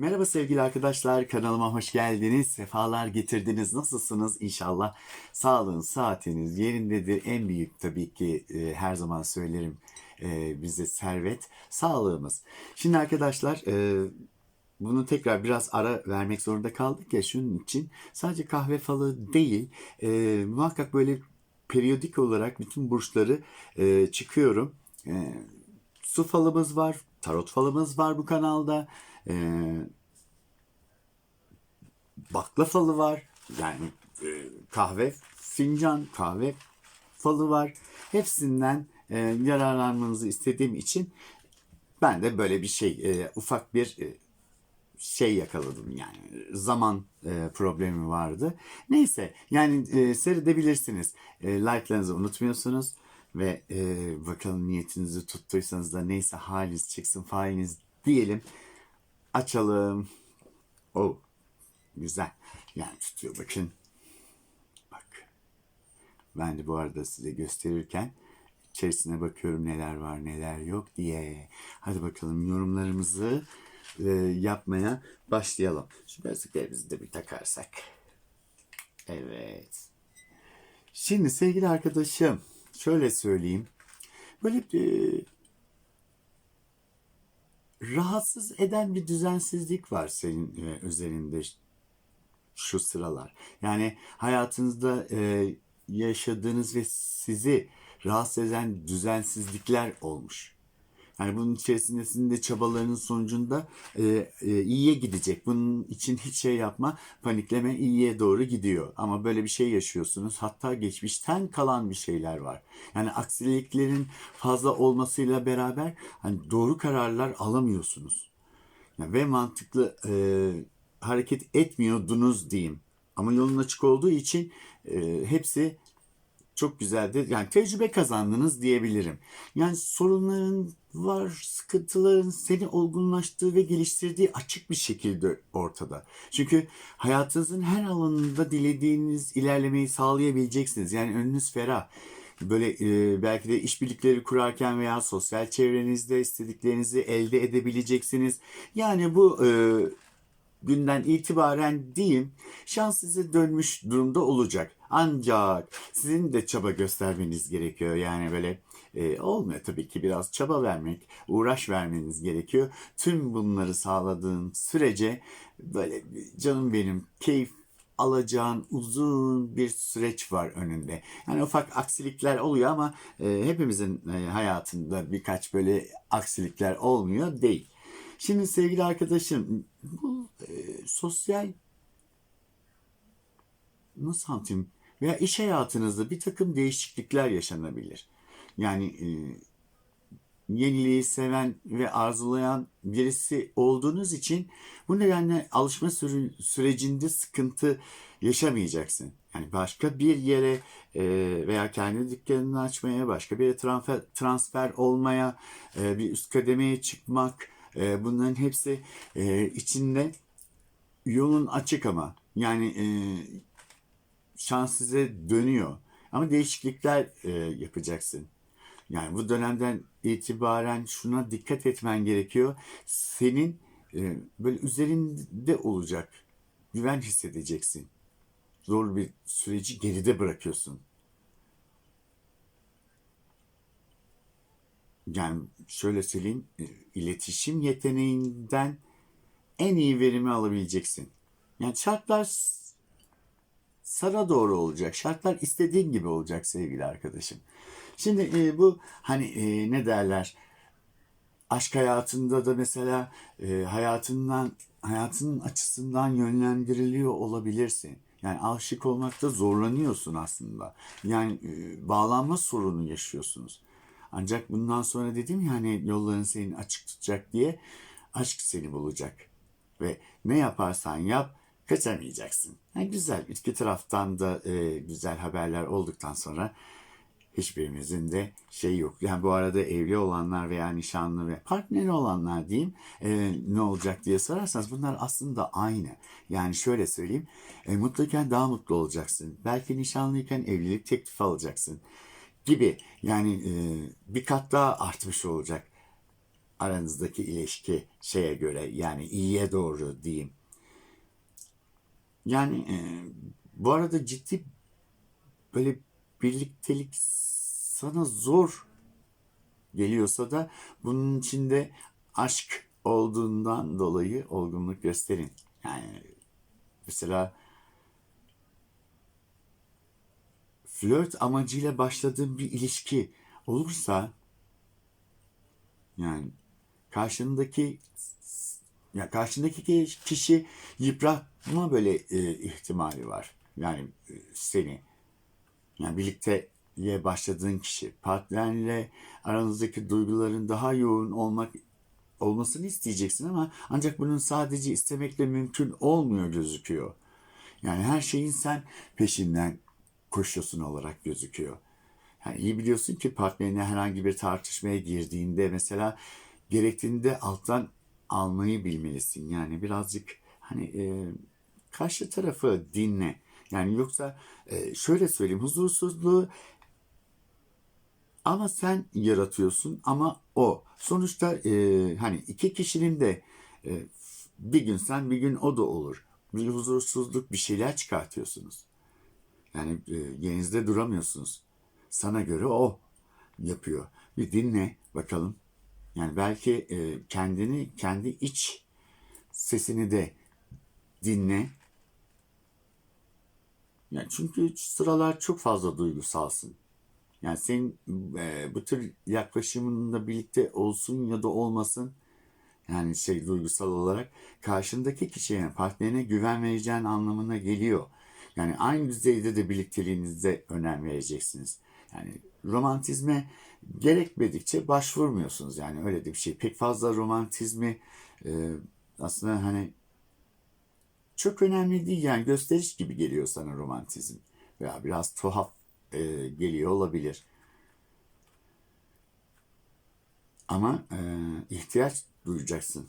Merhaba sevgili arkadaşlar, kanalıma hoş geldiniz. Sefalar getirdiniz. Nasılsınız? İnşallah sağlığın, saatiniz yerindedir. En büyük tabii ki e, her zaman söylerim e, bize servet, sağlığımız. Şimdi arkadaşlar e, bunu tekrar biraz ara vermek zorunda kaldık ya şunun için. Sadece kahve falı değil, e, muhakkak böyle periyodik olarak bütün burçları e, çıkıyorum. E, su falımız var, tarot falımız var bu kanalda. Ee, bakla falı var. Yani e, kahve fincan, kahve falı var. Hepsinden e, yararlanmanızı istediğim için ben de böyle bir şey, e, ufak bir e, şey yakaladım yani zaman e, problemi vardı. Neyse yani e, seyredebilirsiniz. E, like'larınızı unutmuyorsunuz ve e, bakalım niyetinizi tuttuysanız da neyse haliniz çıksın failiniz diyelim. Açalım. O güzel. Yani tutuyor bakın. Bak. Ben de bu arada size gösterirken içerisine bakıyorum neler var neler yok diye. Hadi bakalım yorumlarımızı e, yapmaya başlayalım. Şu gözlüklerimizi de bir takarsak. Evet. Şimdi sevgili arkadaşım şöyle söyleyeyim. Böyle e, rahatsız eden bir düzensizlik var senin e, üzerinde şu sıralar. Yani hayatınızda e, yaşadığınız ve sizi rahatsız eden düzensizlikler olmuş. Yani bunun içerisinde çabalarınız sonucunda e, e, iyiye gidecek. Bunun için hiç şey yapma, panikleme iyiye doğru gidiyor. Ama böyle bir şey yaşıyorsunuz. Hatta geçmişten kalan bir şeyler var. Yani aksiliklerin fazla olmasıyla beraber hani doğru kararlar alamıyorsunuz. Yani ve mantıklı e, hareket etmiyordunuz diyeyim. Ama yolun açık olduğu için e, hepsi çok güzeldi. Yani tecrübe kazandınız diyebilirim. Yani sorunların var, sıkıntıların seni olgunlaştığı ve geliştirdiği açık bir şekilde ortada. Çünkü hayatınızın her alanında dilediğiniz ilerlemeyi sağlayabileceksiniz. Yani önünüz ferah. Böyle e, belki de işbirlikleri kurarken veya sosyal çevrenizde istediklerinizi elde edebileceksiniz. Yani bu e, günden itibaren diyeyim şans size dönmüş durumda olacak. Ancak sizin de çaba göstermeniz gerekiyor. Yani böyle e, olmuyor tabii ki biraz çaba vermek, uğraş vermeniz gerekiyor. Tüm bunları sağladığın sürece böyle canım benim keyif alacağın uzun bir süreç var önünde. Yani ufak aksilikler oluyor ama e, hepimizin e, hayatında birkaç böyle aksilikler olmuyor değil. Şimdi sevgili arkadaşım bu e, sosyal nasıl anlatayım veya iş hayatınızda bir takım değişiklikler yaşanabilir. Yani e, yeniliği seven ve arzulayan birisi olduğunuz için bu nedenle alışma süre- sürecinde sıkıntı yaşamayacaksın. Yani başka bir yere e, veya kendi dükkanını açmaya, başka bir yere transfer, transfer olmaya, e, bir üst kademeye çıkmak, e, bunların hepsi e, içinde yolun açık ama yani e, şans size dönüyor. Ama değişiklikler e, yapacaksın. Yani bu dönemden itibaren şuna dikkat etmen gerekiyor. Senin e, böyle üzerinde olacak. Güven hissedeceksin. Zor bir süreci geride bırakıyorsun. Yani şöyle söyleyeyim, e, iletişim yeteneğinden en iyi verimi alabileceksin. Yani şartlar sana doğru olacak. Şartlar istediğin gibi olacak sevgili arkadaşım. Şimdi e, bu hani e, ne derler? Aşk hayatında da mesela e, hayatından hayatının açısından yönlendiriliyor olabilirsin. Yani aşık olmakta zorlanıyorsun aslında. Yani e, bağlanma sorunu yaşıyorsunuz. Ancak bundan sonra dedim ya hani yolların senin açık tutacak diye aşk seni bulacak. Ve ne yaparsan yap kaçamayacaksın. Yani güzel iki taraftan da e, güzel haberler olduktan sonra hiçbirimizin de şey yok. Yani bu arada evli olanlar veya nişanlı ve partneri olanlar diyeyim e, ne olacak diye sorarsanız bunlar aslında aynı. Yani şöyle söyleyeyim e, mutluyken daha mutlu olacaksın. Belki nişanlıyken evlilik teklifi alacaksın gibi. Yani e, bir kat daha artmış olacak. aranızdaki ilişki şeye göre yani iyiye doğru diyeyim. Yani e, bu arada ciddi böyle birliktelik sana zor geliyorsa da bunun içinde aşk olduğundan dolayı olgunluk gösterin. Yani mesela flört amacıyla başladığın bir ilişki olursa yani karşındaki ya karşındaki kişi yıpratma böyle e, ihtimali var. Yani e, seni yani birlikteye başladığın kişi partnerle aranızdaki duyguların daha yoğun olmak olmasını isteyeceksin ama ancak bunun sadece istemekle mümkün olmuyor gözüküyor. Yani her şeyin sen peşinden koşuyorsun olarak gözüküyor. Yani iyi biliyorsun ki partnerine herhangi bir tartışmaya girdiğinde mesela gerektiğinde alttan almayı bilmelisin. Yani birazcık hani e, karşı tarafı dinle. Yani yoksa e, şöyle söyleyeyim huzursuzluğu ama sen yaratıyorsun ama o. Sonuçta e, hani iki kişinin de e, bir gün sen bir gün o da olur. Bir huzursuzluk bir şeyler çıkartıyorsunuz. Yani e, yerinizde duramıyorsunuz. Sana göre o yapıyor. Bir dinle bakalım. Yani belki e, kendini, kendi iç sesini de dinle. Yani çünkü sıralar çok fazla duygusalsın. Yani senin e, bu tür yaklaşımında birlikte olsun ya da olmasın yani şey duygusal olarak karşındaki kişiye, partnerine güven vereceğin anlamına geliyor. Yani aynı düzeyde de birlikteliğinize önem vereceksiniz. Yani romantizme gerekmedikçe başvurmuyorsunuz. Yani öyle de bir şey. Pek fazla romantizmi e, aslında hani çok önemli değil. Yani gösteriş gibi geliyor sana romantizm. Veya biraz tuhaf e, geliyor olabilir. Ama e, ihtiyaç duyacaksın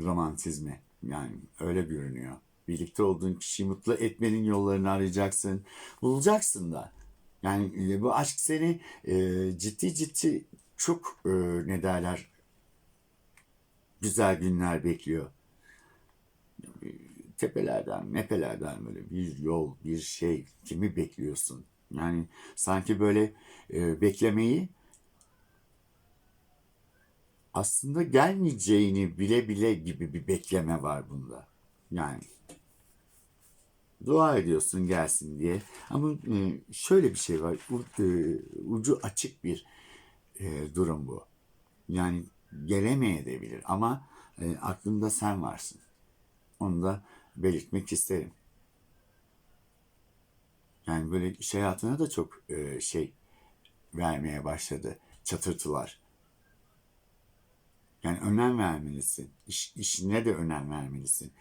romantizme. Yani öyle görünüyor. Birlikte olduğun kişiyi mutlu etmenin yollarını arayacaksın. Bulacaksın da. Yani e, bu aşk seni e, ciddi ciddi çok e, ne derler güzel günler bekliyor. Tepelerden, mepelerden böyle bir yol, bir şey kimi bekliyorsun? Yani sanki böyle e, beklemeyi aslında gelmeyeceğini bile bile gibi bir bekleme var bunda. Yani dua ediyorsun gelsin diye. Ama e, şöyle bir şey var. E, Ucu açık bir e, durum bu. Yani gelemeyebilir ama aklında sen varsın. Onu da belirtmek isterim. Yani böyle iş hayatına da çok şey vermeye başladı. Çatırtılar. Yani önem vermelisin. İş, işine de önem vermelisin.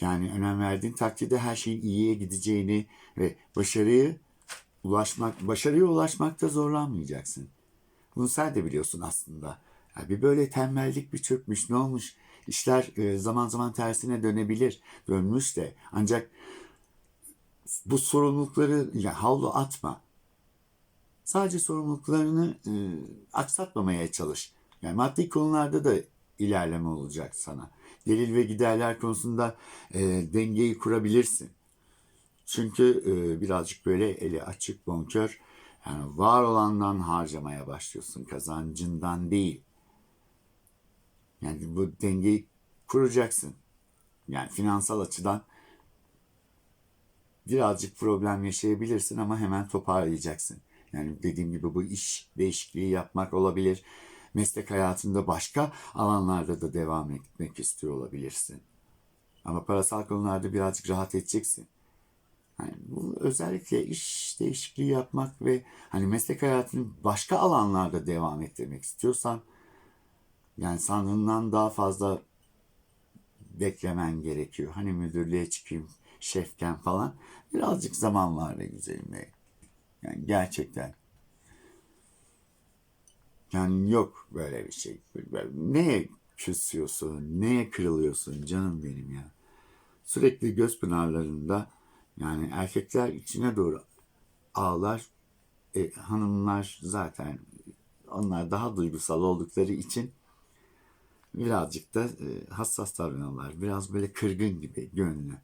Yani önem verdiğin takdirde her şeyin iyiye gideceğini ve başarıyı ulaşmak, başarıya ulaşmakta zorlanmayacaksın. Bunu sen de biliyorsun aslında. Ya bir böyle tembellik bir çökmüş, ne olmuş? İşler e, zaman zaman tersine dönebilir. Dönmüş de. Ancak bu sorumlulukları ya havlu atma. Sadece sorumluluklarını e, aksatmamaya çalış. Yani maddi konularda da ilerleme olacak sana. Gelir ve giderler konusunda e, dengeyi kurabilirsin. Çünkü e, birazcık böyle eli açık bonkör yani var olandan harcamaya başlıyorsun kazancından değil. Yani bu dengeyi kuracaksın. Yani finansal açıdan birazcık problem yaşayabilirsin ama hemen toparlayacaksın. Yani dediğim gibi bu iş değişikliği yapmak olabilir. Meslek hayatında başka alanlarda da devam etmek istiyor olabilirsin. Ama parasal konularda birazcık rahat edeceksin. Yani bu özellikle iş değişikliği yapmak ve hani meslek hayatını başka alanlarda devam ettirmek istiyorsan yani sandığından daha fazla beklemen gerekiyor. Hani müdürlüğe çıkayım, şefken falan. Birazcık zaman var be güzelim. Yani gerçekten. Yani yok böyle bir şey. Neye küsüyorsun, neye kırılıyorsun canım benim ya. Sürekli göz pınarlarında yani erkekler içine doğru ağlar. E, hanımlar zaten onlar daha duygusal oldukları için birazcık da e, hassas davranıyorlar. Biraz böyle kırgın gibi gönlü.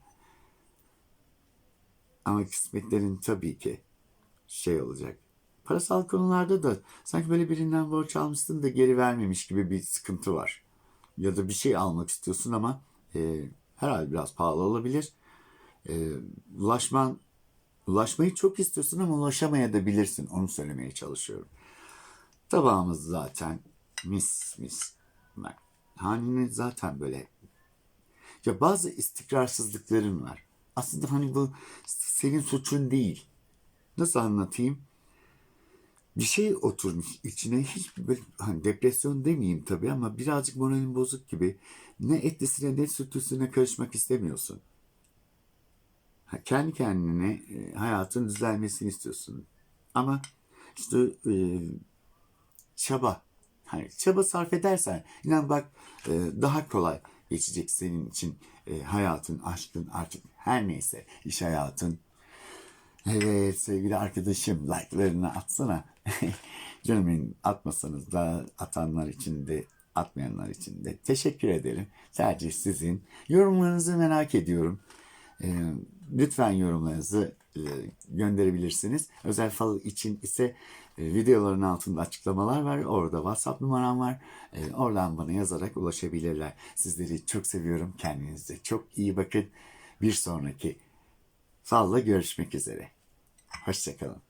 Ama kısmetlerin tabii ki şey olacak. Parasal konularda da sanki böyle birinden borç almışsın da geri vermemiş gibi bir sıkıntı var. Ya da bir şey almak istiyorsun ama e, herhalde biraz pahalı olabilir. E, ulaşman, ulaşmayı çok istiyorsun ama ulaşamaya da bilirsin. Onu söylemeye çalışıyorum. Tabağımız zaten mis mis. Bak, haneni zaten böyle. Ya bazı istikrarsızlıkların var. Aslında hani bu senin suçun değil. Nasıl anlatayım? Bir şey oturmuş içine hiç böyle hani depresyon demeyeyim tabii ama birazcık moralin bozuk gibi. Ne etlisine ne sütlüsüne karışmak istemiyorsun. Ha, kendi kendine e, hayatın düzelmesini istiyorsun. Ama işte e, çaba. Hani çaba sarf edersen inan bak e, daha kolay geçecek senin için e, hayatın, aşkın artık her neyse iş hayatın. Evet sevgili arkadaşım like'larını atsana. Canım atmasanız da atanlar için de atmayanlar için de teşekkür ederim. Sadece sizin yorumlarınızı merak ediyorum. Ee, lütfen yorumlarınızı e, gönderebilirsiniz. Özel fal için ise e, videoların altında açıklamalar var. Orada WhatsApp numaram var. E, oradan bana yazarak ulaşabilirler. Sizleri çok seviyorum. Kendinize çok iyi bakın. Bir sonraki falla görüşmek üzere. Hoşçakalın.